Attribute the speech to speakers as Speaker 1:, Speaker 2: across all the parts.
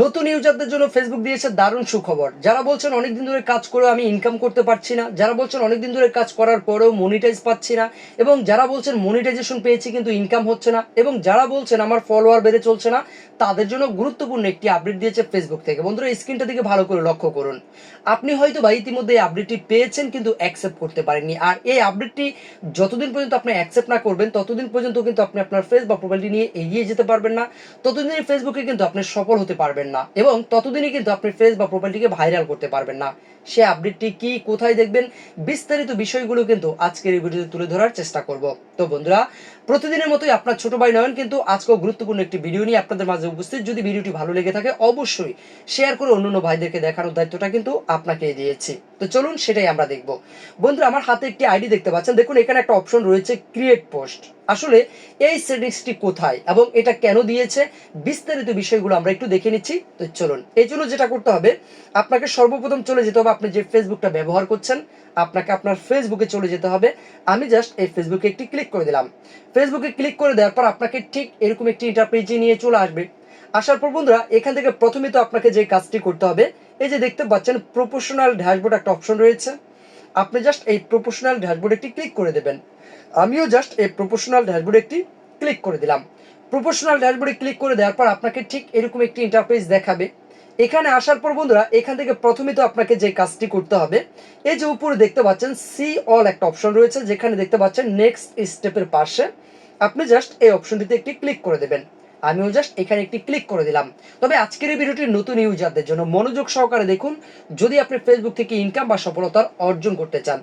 Speaker 1: নতুন ইউজারদের জন্য ফেসবুক দিয়েছে দারুণ সুখবর। যারা বলছেন অনেকদিন ধরে কাজ করেও আমি ইনকাম করতে পারছি না, যারা বলছেন অনেকদিন ধরে কাজ করার পরেও মনিটাইজ পাচ্ছি না, এবং যারা বলছেন মনিটাইজেশন পেয়েছি কিন্তু ইনকাম হচ্ছে না, এবং যারা বলছেন আমার ফলোয়ার বেড়ে চলছে না, তাদের জন্য গুরুত্বপূর্ণ একটি আপডেট দিয়েছে ফেসবুক থেকে। বন্ধুরা স্ক্রিনটা দিকে ভালো করে লক্ষ্য করুন। আপনি হয়তো বা ইতিমধ্যে এই আপডেটটি পেয়েছেন কিন্তু অ্যাকসেপ্ট করতে পারেননি, আর এই আপডেটটি যতদিন পর্যন্ত আপনি অ্যাকসেপ্ট না করবেন, ততদিন পর্যন্ত কিন্তু আপনি আপনার ফেস বা প্রোফাইলটি নিয়ে এগিয়ে যেতে পারবেন না ততদিনই ফেসবুকে কিন্তু আপনি সফল হতে পারবেন না এবং ততদিনই কিন্তু আপনি ফেস বা প্রোফাইলটিকে ভাইরাল করতে পারবেন না। সে আপডেটটি কি, কোথায় দেখবেন, বিস্তারিত বিষয়গুলো কিন্তু আজকের এই ভিডিওতে তুলে ধরার চেষ্টা করব। তো বন্ধুরা প্রতিদিনের মতোই আপনার ছোট ভাই নয়ন কিন্তু আজকেও গুরুত্বপূর্ণ একটি ভিডিও নিয়ে আপনাদের মাঝে উপস্থিত। যদি ভিডিওটি ভালো লেগে থাকে, অবশ্যই শেয়ার করে অন্যান্য ভাইদেরকে দেখানোর দায়িত্বটা কিন্তু আপনাকে দিয়েছি। তো চলুন, সেটাই আমরা দেখব। বন্ধুরা, আমার হাতে একটি আইডি দেখতে পাচ্ছেন। দেখুন, এখানে একটা অপশন রয়েছে ক্রিয়েট পোস্ট আসলে এই সেটিংসটি কোথায় এবং এটা কেন দিয়েছে, বিস্তারিত বিষয়গুলো আমরা একটু দেখে নিচ্ছি। তো চলুন, এই জন্য যেটা করতে হবে, আপনাকে সর্বপ্রথম চলে যেতে হবে, আপনি যে ফেসবুকটা ব্যবহার করছেন, আপনাকে আপনার ফেসবুকে চলে যেতে হবে। আমি জাস্ট এই ফেসবুকে একটি ক্লিক করে দিলাম। ফেসবুকে ক্লিক করে দেওয়ার পর আপনাকে ঠিক এরকম একটি ইন্টারপেজে নিয়ে চলে আসবে। আসার পর বন্ধুরা, এখান থেকে প্রথমে তো আপনাকে যে কাজটি করতে হবে, এই যে দেখতে পাচ্ছেন প্রফেশনাল ড্যাশবোর্ড একটা অপশন রয়েছে। আপনি জাস্ট এই প্রফেশনাল ড্যাশবোর্ড একটি ক্লিক করে দেবেন। আমিও জাস্ট এই প্রফেশনাল ড্যাশবোর্ডে একটি ক্লিক করে দিলাম। প্রফেশনাল ড্যাশবোর্ডে ক্লিক করে দেওয়ার পর আপনাকে ঠিক এরকম একটি ইন্টারফেস দেখাবে। এখানে আসার পর বন্ধুরা, এখান থেকে প্রথমে তো আপনাকে যে কাজটি করতে হবে, এই যে উপরে দেখতে পাচ্ছেন, সি অল একটা অপশন রয়েছে, যেখানে দেখতে পাচ্ছেন নেক্সট স্টেপের পাশে আপনি জাস্ট এই অপশনটিতে একটি ক্লিক করে দেবেন। আমিও জাস্ট এখানে একটি ক্লিক করে দিলাম। তবে আজকের এই ভিডিওটি নতুন ইউজারদের জন্য মনোযোগ সহকারে দেখুন, যদি আপনি ফেসবুক থেকে ইনকাম বা সফলতার অর্জন করতে চান।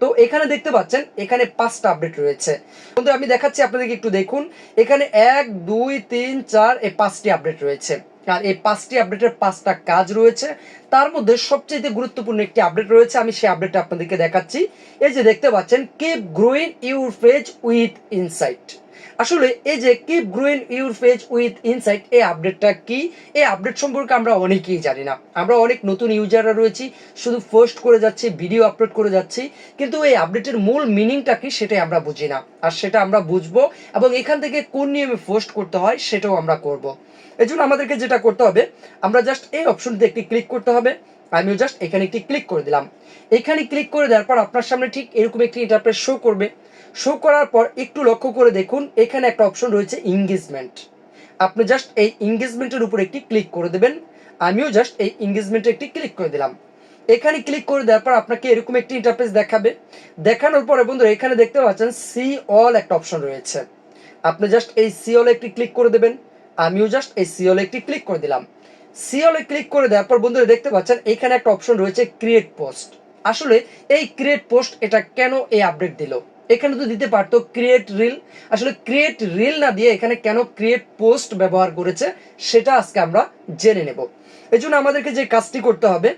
Speaker 1: তো এখানে দেখতে পাচ্ছেন, এখানে পাঁচটা আপডেট রয়েছে। কিন্তু আমি দেখাচ্ছি আপনাদেরকে একটু দেখুন। এখানে এক, দুই, তিন, চার এই পাঁচটি আপডেট রয়েছে। আর এই পাঁচটি আপডেটের পাঁচটা কাজ রয়েছে। তার মধ্যে সবচেয়ে গুরুত্বপূর্ণ একটি আপডেট রয়েছে, আমি সেই আপডেটটা আপনাদেরকে দেখাচ্ছি। এই যে দেখতে পাচ্ছেন keep growing your page with insight আসলে এই যে keep growing your page with insight এই আপডেটটা কি? এই আপডেট সম্পর্কে আমরা অনেকেই জানি না। আমরা অনেক নতুন ইউজাররা রয়েছি, শুধু পোস্ট করে যাচ্ছি ভিডিও আপলোড করে যাচ্ছি, কিন্তু এই আপডেটের মূল মিনিংটা কি সেটাই আমরা বুঝি না। আর সেটা আমরা বুঝব এবং এখান থেকে কোন নিয়মে পোস্ট করতে হয় সেটাও আমরা করব। এই জন্য আমাদেরকে যেটা করতে হবে, আমরা জাস্ট এই অপশনটিতে একটি ক্লিক করতে হবে। আমিও জাস্ট এখানে একটি ক্লিক করে দিলাম। এখানে ক্লিক করে দেওয়ার পর আপনার সামনে ঠিক এরকম একটি ইন্টারপ্রেস শো করবে। শো করার পর একটু লক্ষ্য করে দেখুন, এখানে একটা অপশন রয়েছে ইংগেজমেন্ট আপনি জাস্ট এই ইংগেজমেন্টের উপর একটি ক্লিক করে দেবেন। আমিও জাস্ট এই ইংগেজমেন্টে একটি ক্লিক করে দিলাম। এখানে ক্লিক করে দেওয়ার পর আপনাকে এরকম একটি ইন্টারফেস দেখাবে। দেখানোর পরে বন্ধুরা, এখানে দেখতে পাচ্ছেন সি অল একটা অপশন রয়েছে। আপনি জাস্ট এই সি অল একটি ক্লিক করে দেবেন। আমিও জাস্ট এই সি অল একটি ক্লিক করে দিলাম। সি অলে ক্লিক করে দেওয়ার পর বন্ধুরা, দেখতে পাচ্ছেন, এখানে একটা অপশন রয়েছে ক্রিয়েট পোস্ট আসলে এই ক্রিয়েট পোস্ট এটা কেন এই আপডেট দিল? এখানে তো দিতে পারতো ক্রিয়েট রিল আসলে ক্রিয়েট রিল না দিয়ে এখানে কেন ক্রিয়েট পোস্ট ব্যবহার করেছে, সেটা আজকে আমরা জেনে নেব। এই জন্য আমাদেরকে যে কাজটি করতে হবে,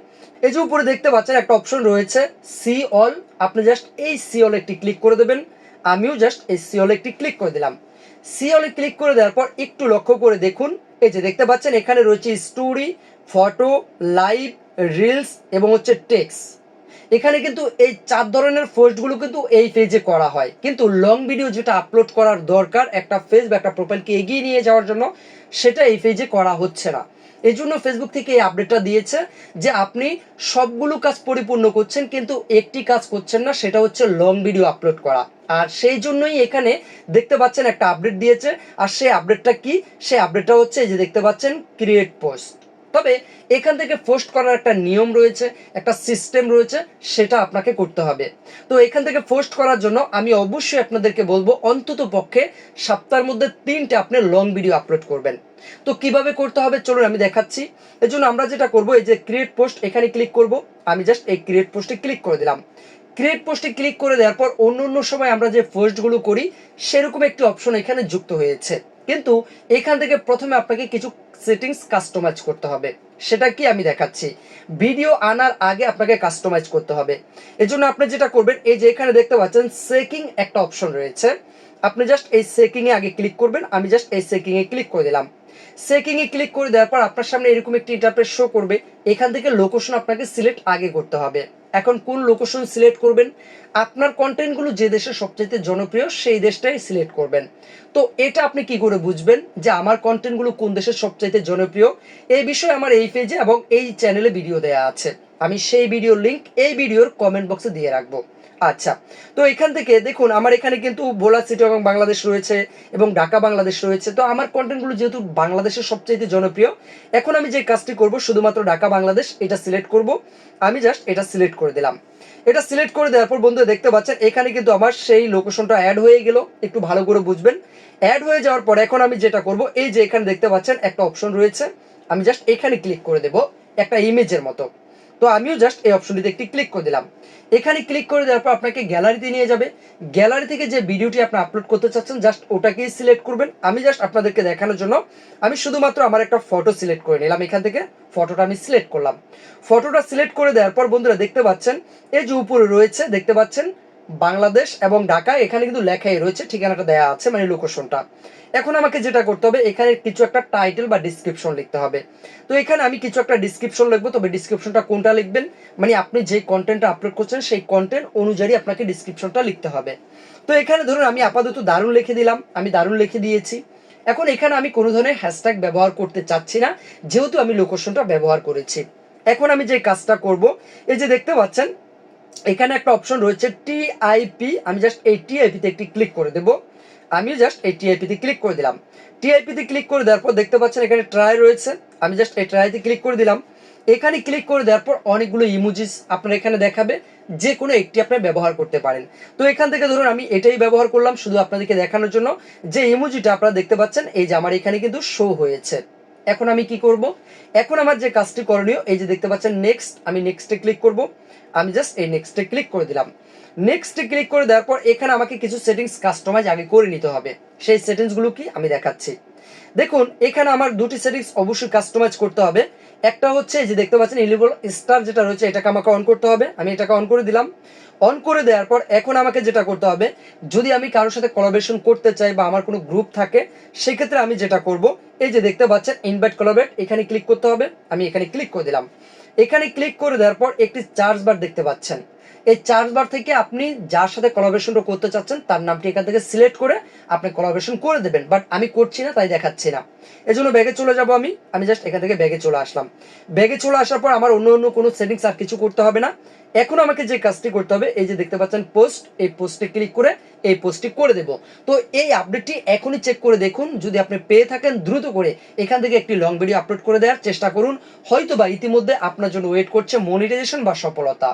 Speaker 1: এই যে উপরে দেখতে পাচ্ছেন একটা অপশন রয়েছে সি অল আপনি জাস্ট এই সি অল একটি ক্লিক করে দেবেন। আমিও জাস্ট এই সি অল একটি ক্লিক করে দিলাম। সি অলে ক্লিক করে দেওয়ার পর একটু লক্ষ্য করে দেখুন। এই যে দেখতে পাচ্ছেন, এখানে রয়েছে স্টোরি ফটো লাইভ রিলস এবং হচ্ছে টেক্স এখানে কিন্তু এই চার ধরনের পোস্টগুলো কিন্তু এই পেজে করা হয়। কিন্তু লং ভিডিও যেটা আপলোড করার দরকার, একটা ফেস বা একটা প্রোফাইলকে এগিয়ে নিয়ে যাওয়ার জন্য, সেটা এই পেজে করা হচ্ছে না। এই জন্য ফেসবুক থেকে এই আপডেটটা দিয়েছে যে আপনি সবগুলো কাজ পরিপূর্ণ করছেন, কিন্তু একটি কাজ করছেন না, সেটা হচ্ছে লং ভিডিও আপলোড করা। আর সেই জন্যই এখানে দেখতে পাচ্ছেন একটা আপডেট দিয়েছে। আর সেই আপডেটটা কি? সেই আপডেটটা হচ্ছে এই যে দেখতে পাচ্ছেন ক্রিয়েট পোস্ট তবে এখান থেকে পোস্ট করার একটা নিয়ম রয়েছে, একটা সিস্টেম রয়েছে, সেটা আপনাকে করতে হবে। তো এখান থেকে পোস্ট করার জন্য আমি অবশ্যই আপনাদেরকে বলব, অন্তত পক্ষে সপ্তাহের মধ্যে তিনটে আপনি লং ভিডিও আপলোড করবেন। তো কীভাবে করতে হবে? চলুন আমি দেখাচ্ছি। এই জন্য আমরা যেটা করব, এই যে ক্রিয়েট পোস্ট এখানে ক্লিক করব। আমি জাস্ট এই ক্রিয়েট পোস্টে ক্লিক করে দিলাম। ক্রিয়েট পোস্টে ক্লিক করে দেওয়ার পর অন্য অন্য সময় আমরা যে পোস্টগুলো করি, সেরকম একটি অপশন এখানে যুক্ত হয়েছে। কিন্তু এখান থেকে প্রথমে আপনাকে কিছু সেটিংস কাস্টমাইজ করতে হবে। সেটা কি আমি দেখাচ্ছি। ভিডিও আনার আগে আপনাকে কাস্টমাইজ করতে হবে। এজন্য আপনি যেটা করবেন, এই যে এখানে দেখতে পাচ্ছেন সেকিং একটা অপশন রয়েছে। আপনি জাস্ট এই সেকিং এ আগে ক্লিক করবেন, আমি জাস্ট এই সেকিং এ ক্লিক করে দিলাম। সেকিংয়ে ক্লিক করে দেওয়ার পর আপনার সামনে এরকম একটি ইন্টারপ্রেস শো করবে। এখান থেকে লোকেশন আপনাকে সিলেক্ট আগে করতে হবে। এখন কোন লোকেশন সিলেক্ট করবেন? আপনার কন্টেন্টগুলো যে দেশে সবচেয়ে জনপ্রিয়, সেই দেশটাই সিলেক্ট করবেন। তো এটা আপনি কি করে বুঝবেন যে আমার কন্টেন্টগুলো কোন দেশের সবচাইতে জনপ্রিয়? এই বিষয়ে আমার এই পেজে এবং এই চ্যানেলে ভিডিও দেয়া আছে। আমি সেই ভিডিওর লিংক এই ভিডিওর কমেন্ট বক্সে দিয়ে রাখব। আচ্ছা তো এখান থেকে দেখুন, আমার এখানে কিন্তু ভোলা সিটি এবং বাংলাদেশ রয়েছে এবং ঢাকা বাংলাদেশ রয়েছে। তো আমার কন্টেন্টগুলো যেহেতু বাংলাদেশের সবচেয়ে জনপ্রিয়, এখন আমি যে কাজটি করব শুধুমাত্র ঢাকা বাংলাদেশ, এটা সিলেক্ট করব। আমি জাস্ট এটা সিলেক্ট করে দিলাম। এটা সিলেক্ট করে দেওয়ার পর বন্ধু দেখতে পাচ্ছেন, এখানে কিন্তু আমার সেই লোকেশনটা অ্যাড হয়ে গেল। একটু ভালো করে বুঝবেন। অ্যাড হয়ে যাওয়ার পর এখন আমি যেটা করব, এই যে এখানে দেখতে পাচ্ছেন একটা অপশন রয়েছে। আমি জাস্ট এখানে ক্লিক করে দেব, একটা ইমেজের মতো। তো আমিও জাস্ট এই অপশনটিতে একটি ক্লিক করে দিলাম। এখানে ক্লিক করে দেওয়ার পর আপনাকে গ্যালারিতে নিয়ে যাবে। গ্যালারি থেকে যে ভিডিওটি আপনি আপলোড করতে চাচ্ছেন জাস্ট ওটাকেই সিলেক্ট করবেন। আমি জাস্ট আপনাদেরকে দেখানোর জন্য আমি শুধুমাত্র আমার একটা ফটো সিলেক্ট করে নিলাম। এখান থেকে ফটোটা আমি সিলেক্ট করলাম। ফটোটা সিলেক্ট করে দেওয়ার পর বন্ধুরা দেখতে পাচ্ছেন, এই যে উপরে রয়েছে, দেখতে পাচ্ছেন বাংলাদেশ এবং ঢাকা এখানে কিন্তু লেখাই রয়েছে, ঠিকানাটা দেওয়া আছে মানে লোকেশনটা এখন আমাকে যেটা করতে হবে, এখানে কিছু একটা টাইটেল বা ডিসক্রিপশন লিখতে হবে। তো এখানে আমি কিছু একটা ডিসক্রিপশন লিখব, তবে ডিসক্রিপশনটা কোনটা লিখবেন? মানে আপনি যে কন্টেন্টটা আপলোড করছেন, সেই কন্টেন্ট অনুযায়ী আপনাকে ডিসক্রিপশনটা লিখতে হবে। তো এখানে ধরুন, আমি আপাতত দারুণ লিখে দিলাম, আমি দারুণ লিখে দিয়েছি। এখন এখানে আমি কোনো ধরনের হ্যাশট্যাগ ব্যবহার করতে চাচ্ছি না, যেহেতু আমি লোকেশনটা ব্যবহার করেছি। এখন আমি যে কাজটা করব, এই যে দেখতে পাচ্ছেন এখানে একটা অপশন রয়েছে টিআইপি আমি জাস্ট এই টিআইপিতে একটি ক্লিক করে দেব। আমি জাস্ট এই টিআইপিতে ক্লিক করে দিলাম। টিআইপিতে ক্লিক করে দেওয়ার পর দেখতে পাচ্ছেন এখানে ট্রাই রয়েছে। আমি জাস্ট এই ট্রাইতে ক্লিক করে দিলাম। এখানে ক্লিক করে দেওয়ার পর অনেকগুলো ইমোজিস আপনার এখানে দেখাবে। যে কোনো একটি আপনি ব্যবহার করতে পারেন। তো এখান থেকে ধরুন আমি এটাই ব্যবহার করলাম শুধু আপনাদেরকে দেখানোর জন্য। যে ইমোজিটা আপনারা দেখতে পাচ্ছেন, এই যে আমার এখানে কিন্তু শো হয়েছে। এখন আমি কি করব? এখন আমার যে কাজটি করণীয়, এই যে দেখতে পাচ্ছেন নেক্সট আমি নেক্সটে ক্লিক করব। আমি জাস্ট এই নেক্সটে ক্লিক করে দিলাম। নেক্সটে ক্লিক করে দেওয়ার পর এখানে আমাকে কিছু সেটিংস কাস্টমাইজ আগে করে নিতে হবে। সেই সেটিংসগুলো কি? আমি দেখাচ্ছি। দেখুন, এখানে আমার দুটি সেটিংস অবশ্যই কাস্টমাইজ করতে হবে। একটা হচ্ছে যে দেখতে পাচ্ছেন ইলিবল স্টার যেটা রয়েছে, এটাকে আমাকে অন করতে হবে। আমি এটাকে অন করে দিলাম। অন করে দেওয়ার পর এখন আমাকে যেটা করতে হবে, যদি আমি কারোর সাথে কলাবরেশন করতে চাই বা আমার কোনো গ্রুপ থাকে, সেক্ষেত্রে আমি যেটা করব, এই যে দেখতে পাচ্ছেন ইনভাইট কলাবেট এখানে ক্লিক করতে হবে। আমি এখানে ক্লিক করে দিলাম। এখানে ক্লিক করে দেওয়ার পর একটি চার্জ বার দেখতে পাচ্ছেন। এই চার্জ বার থেকে আপনি যার সাথে কোলাবরেশনটা করতে চাচ্ছেন, তার নামটি এখান থেকে সিলেক্ট করে আপনি কোলাবরেশন করে দেবেন। বাট আমি করছি না, তাই দেখাচ্ছি না। এই জন্য ব্যাগে চলে যাব আমি। আমি জাস্ট এখান থেকে ব্যাগে চলে আসলাম। ব্যাগে চলে আসার পর আমার অন্য অন্য কোনো সেটিংস আর কিছু করতে হবে না। এখন আমাকে যে কাজটি করতে হবে, এই যে দেখতে পাচ্ছেন পোস্ট এই পোস্টে ক্লিক করে এই পোস্টটি করে দেব। তো এই আপডেটটি এখনই চেক করে দেখুন। যদি আপনি পেয়ে থাকেন, দ্রুত করে এখান থেকে একটি লং ভিডিও আপলোড করে দেওয়ার চেষ্টা করুন। হয়তো বা ইতিমধ্যে আপনার জন্য ওয়েট করছে মনিটাইজেশন বা সফলতা।